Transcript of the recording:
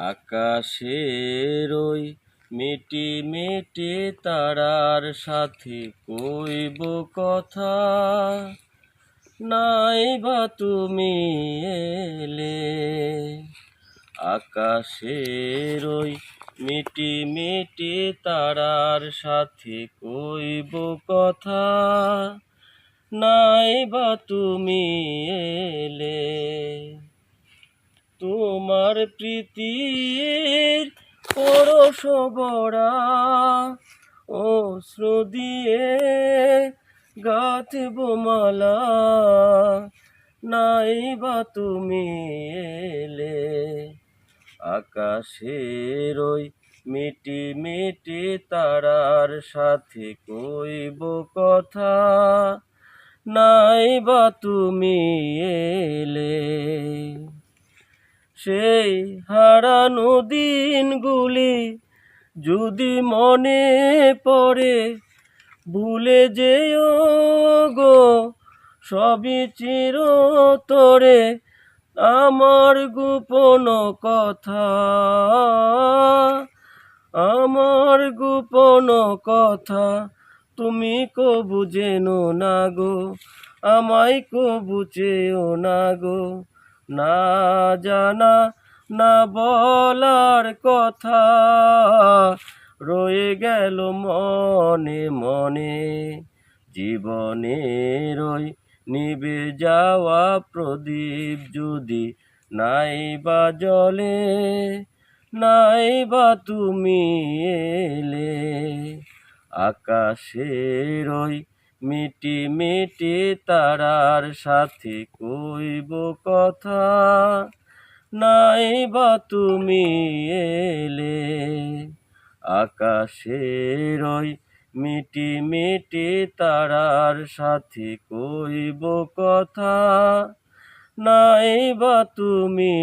আকাশের ওই মিটি মিটি তারার সাথে কইব কথা। নাই বা তুমি এলে আকাশের ওই মিটি মিটি তারার সাথে কইব কথা। নাই বা তুমি এলে তোমার প্রীতির পরশ বড়া অশ্রু দিয়ে গাঁথব মালা। নাই বা তুমি এলে আকাশের ওই মিটি মিটি তারার সাথে কইব কথা। নাই বা তুমি এলে সেই হারানো দিনগুলি যদি মনে পড়ে, ভুলে যেও গো, সবই চিরতরে আমার গোপন কথা। আমার গোপন কথা তুমি কবু জেনো না গো, আমায় কবু চেও না গো। না জানা, না বলার কথা। রয়ে গেল মনে মনে জীবনের ওই নিবে যাওয়া প্রদীপ যদি নাই বা জলে, নাই বা তুমি এলে। আকাশের ওই মিটি মিটি তারার সাথে কইব কথা। নাই বা তুমি এলে আকাশের ওই মিটি মিটি তারার সাথে কইব কথা। নাই বা তুমি